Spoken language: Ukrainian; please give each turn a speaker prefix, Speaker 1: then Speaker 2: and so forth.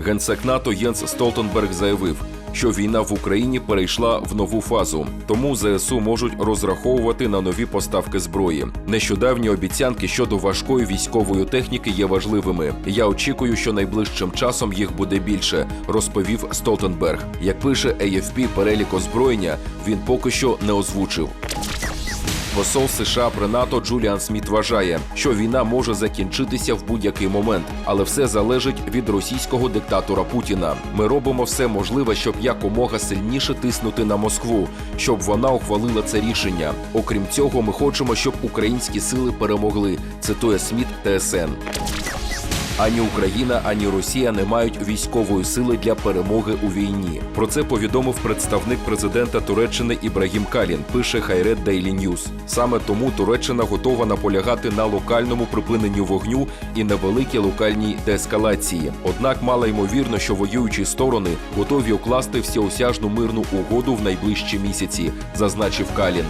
Speaker 1: Генсек НАТО Єнс Столтенберг заявив, що війна в Україні перейшла в нову фазу, тому ЗСУ можуть розраховувати на нові поставки зброї. Нещодавні обіцянки щодо важкої військової техніки є важливими. Я очікую, що найближчим часом їх буде більше, розповів Столтенберг. Як пише AFP, перелік озброєння він поки що не озвучив. Посол США при НАТО Джуліан Сміт вважає, що війна може закінчитися в будь-який момент, але все залежить від російського диктатора Путіна. Ми робимо все можливе, щоб якомога сильніше тиснути на Москву, щоб вона ухвалила це рішення. Окрім цього, ми хочемо, щоб українські сили перемогли. Цитує Сміт ТСН. Ані Україна, ані Росія не мають військової сили для перемоги у війні. Про це повідомив представник президента Туреччини Ібрагім Калін. Пише Хайрет Daily News. Саме тому Туреччина готова наполягати на локальному припиненню вогню і невеликій локальній деескалації. Однак мало ймовірно, що воюючі сторони готові укласти всеосяжну мирну угоду в найближчі місяці, зазначив Калін.